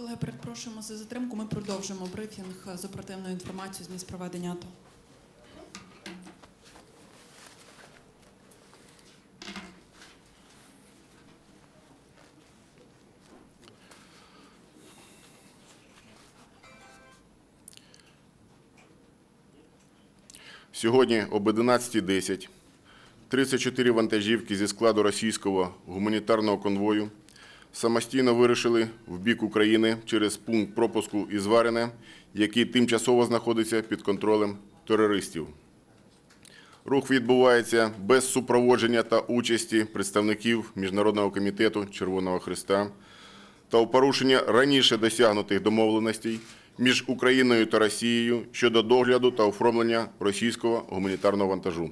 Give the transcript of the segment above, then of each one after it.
Колеги, перепрошуємо за затримку. Ми продовжимо брифінг з оперативною інформацією з місць проведення АТО. Сьогодні об 11.10 34 вантажівки зі складу російського гуманітарного конвою самостійно вирушили в бік України через пункт пропуску Ізварине, який тимчасово знаходиться під контролем терористів. Рух відбувається без супроводження та участі представників Міжнародного комітету Червоного Христа та у порушення раніше досягнутих домовленостей між Україною та Росією щодо догляду та оформлення російського гуманітарного вантажу.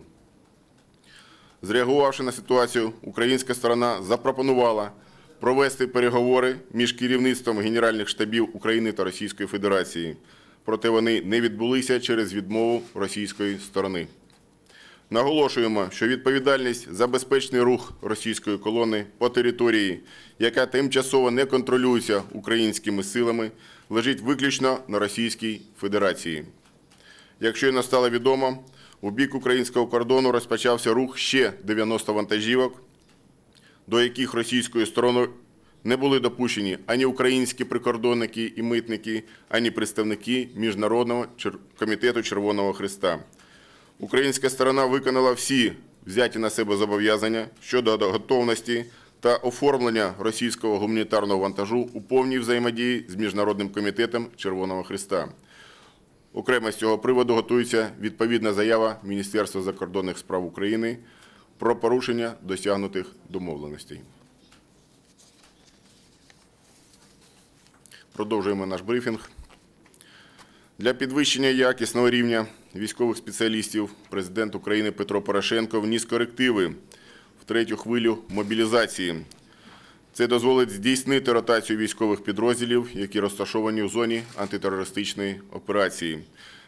Зреагувавши на ситуацію, українська сторона запропонувала провести переговори між керівництвом генеральних штабів України та Російської Федерації, проте вони не відбулися через відмову російської сторони. Наголошуємо, що відповідальність за безпечний рух російської колони по території, яка тимчасово не контролюється українськими силами, лежить виключно на Російській Федерації. Якщо й не відомо, у бік українського кордону розпочався рух ще 90 вантажівок, до яких російською стороною не були допущені ані українські прикордонники і митники, ані представники Міжнародного комітету Червоного Христа. Українська сторона виконала всі взяті на себе зобов'язання щодо готовності та оформлення російського гуманітарного вантажу у повній взаємодії з Міжнародним комітетом Червоного Христа. Окремо з цього приводу готується відповідна заява Міністерства закордонних справ України про порушення досягнутих домовленостей. Продовжуємо наш брифінг. Для підвищення якісного рівня військових спеціалістів президент України Петро Порошенко вніс корективи в третю хвилю мобілізації. Це дозволить здійснити ротацію військових підрозділів, які розташовані у зоні антитерористичної операції.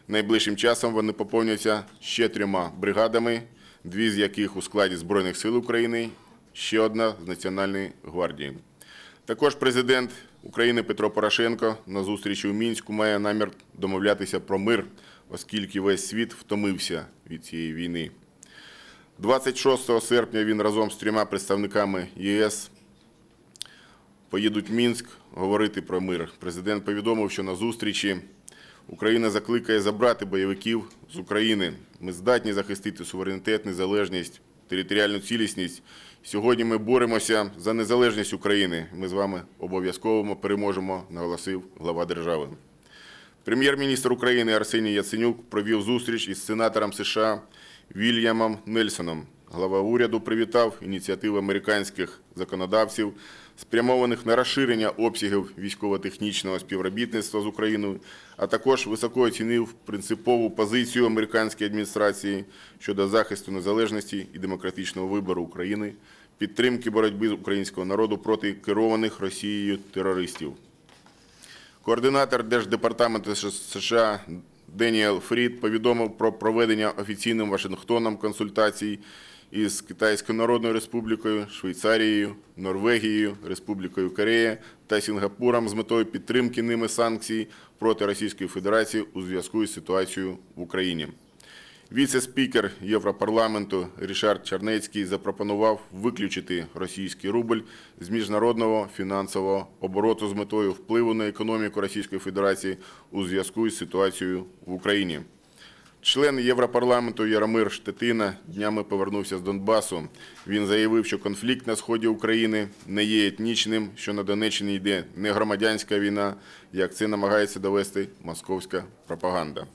Найближчим часом вони поповняться ще трьома бригадами, дві з яких у складі Збройних сил України, ще одна з Національної гвардії. Також президент України Петро Порошенко на зустрічі у Мінську має намір домовлятися про мир, оскільки весь світ втомився від цієї війни. 26 серпня він разом з трьома представниками ЄС поїдуть в Мінськ говорити про мир. Президент повідомив, що на зустрічі Україна закликає забрати бойовиків з України. Ми здатні захистити суверенітет, незалежність, територіальну цілісність. Сьогодні ми боремося за незалежність України. Ми з вами обов'язково переможемо, наголосив глава держави. Прем'єр-міністр України Арсеній Яценюк провів зустріч із сенатором США Вільямом Нельсоном. Глава уряду привітав ініціативи американських законодавців, спрямованих на розширення обсягів військово-технічного співробітництва з Україною, а також високо оцінив принципову позицію американської адміністрації щодо захисту незалежності і демократичного вибору України, підтримки боротьби українського народу проти керованих Росією терористів. Координатор Держдепартаменту США Деніел Фрід повідомив про проведення офіційним Вашингтоном консультацій із Китайською Народною Республікою, Швейцарією, Норвегією, Республікою Корея та Сінгапуром з метою підтримки ними санкцій проти Російської Федерації у зв'язку із ситуацією в Україні. Віце-спікер Європарламенту Рішард Чернецький запропонував виключити російський рубль з міжнародного фінансового обороту з метою впливу на економіку Російської Федерації у зв'язку із ситуацією в Україні. Член Європарламенту Яромир Штетина днями повернувся з Донбасу. Він заявив, що конфлікт на сході України не є етнічним, що на Донеччині йде не громадянська війна, як це намагається довести московська пропаганда.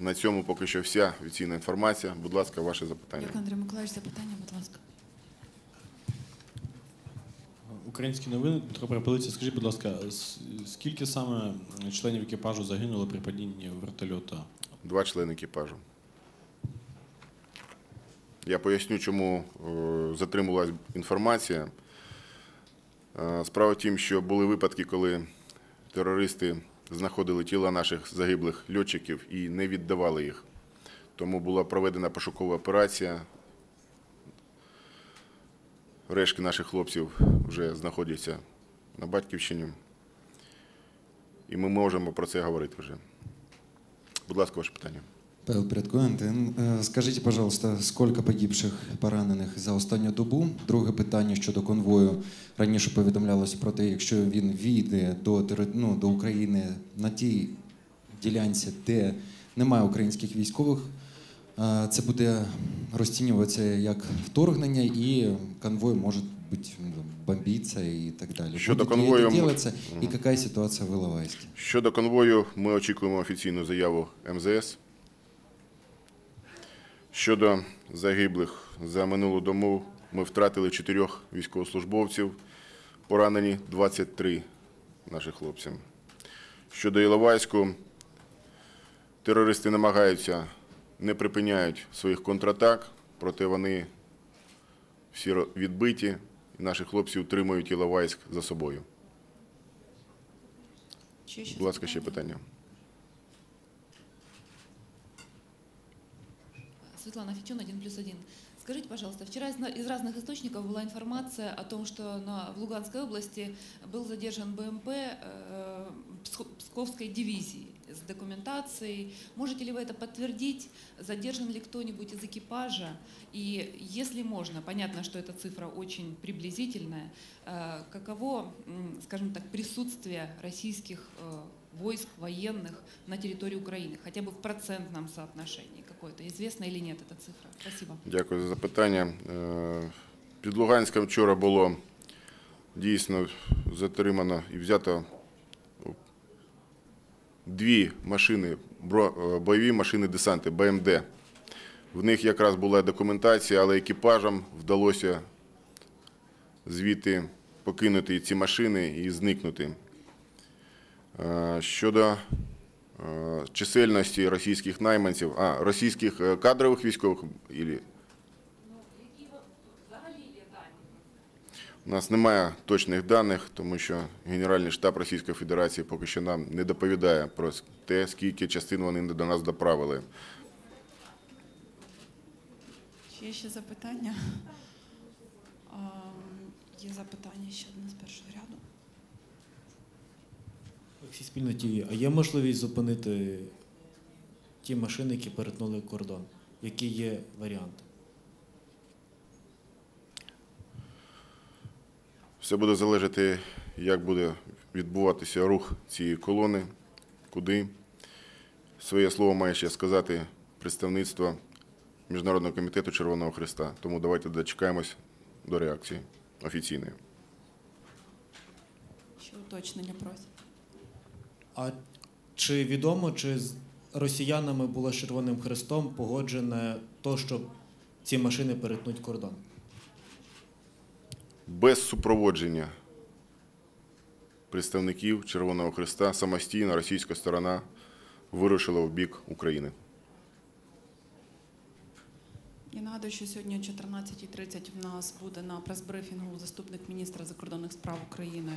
На цьому поки що вся офіційна інформація. Будь ласка, ваше запитання. Дякую, Андрій Миколаївич, запитання, будь ласка. Українські новини, Дмитро Перепелиця, скажіть, будь ласка, скільки саме членів екіпажу загинуло при падінні вертольота? Два члени екіпажу. Я поясню, чому е, затримувалась інформація. Е, Справа в тім, що були випадки, коли терористи знаходили тіла наших загиблих льотчиків і не віддавали їх. Тому була проведена пошукова операція. Рештки наших хлопців вже знаходяться на батьківщині. І ми можемо про це говорити вже. Будь ласка, ваше питання. Павел Прядкоєнтин, е, скажіть, пожалуйста, скільки погибших поранених за останню добу? Друге питання щодо конвою. Раніше повідомлялося про те, якщо він війде до, ну, до України на тій ділянці, де немає українських військових, це буде розцінюватися як вторгнення, і конвой може бути ну, бомбитися і так далі. Щодо конвою це і яка ситуація в Іловайську? Щодо конвою, ми очікуємо офіційну заяву МЗС. Щодо загиблих за минулу дому, ми втратили чотирьох військовослужбовців, поранені 23 наших хлопців. Щодо Іловайську, терористи намагаються, не припиняють своїх контратак, проте вони всі відбиті, і наші хлопці утримують Іловайськ за собою. Будь ласка, ще питання. Светлана Фітюн, 1 плюс 1. Скажите, пожалуйста, вчера из, разных источников была информация о том, что на, в Луганской области был задержан БМП э, Пско- Псковской дивизии с документацией. Можете ли вы это подтвердить? Задержан ли кто-нибудь из экипажа? И если можно, понятно, что эта цифра очень приблизительная, э, каково, скажем так, присутствие российских э, войск, военных на территории Украины, хотя бы в процентном соотношении какое-то. Известна или нет эта цифра? Спасибо. Дякую за запитання. Е, Під Луганськом вчора було дійсно затримано і взято дві машини, е, бойові машини десанти БМД. В них якраз була документація, але екіпажам вдалося звідти покинути ці машини і зникнути. Е, Щодо чисельності російських найманців, а, російських е, кадрових військових, ілі У нас немає точних даних, тому що Генеральний штаб Російської Федерації поки що нам не доповідає про те, скільки частин вони до нас доправили. Чи є ще запитання? Є запитання ще одне з першого ряду. Олексій спільно ТВ. А є можливість зупинити ті машини, які перетнули кордон? Які є варіанти? Все буде залежати, як буде відбуватися рух цієї колони, куди. Своє слово має ще сказати представництво Міжнародного комітету Червоного Христа. Тому давайте дочекаємось до реакції офіційної. Ще уточнення просять. А чи відомо, чи з росіянами було Червоним Хрестом погоджене то, що ці машини перетнуть кордон? без супроводження представників Червоного Христа самостійно російська сторона вирушила в бік України. Я нагадую, що сьогодні о 14.30 в нас буде на прес-брифінгу заступник міністра закордонних справ України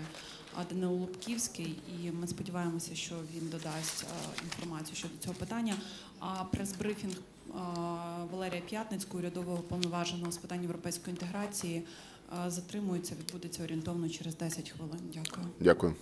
Данило Лубківський, і ми сподіваємося, що він додасть а, інформацію щодо цього питання. А прес-брифінг а, Валерія П'ятницького, урядового повноваженого з питань європейської інтеграції, а, затримується, відбудеться орієнтовно через 10 хвилин. Дякую. Дякую.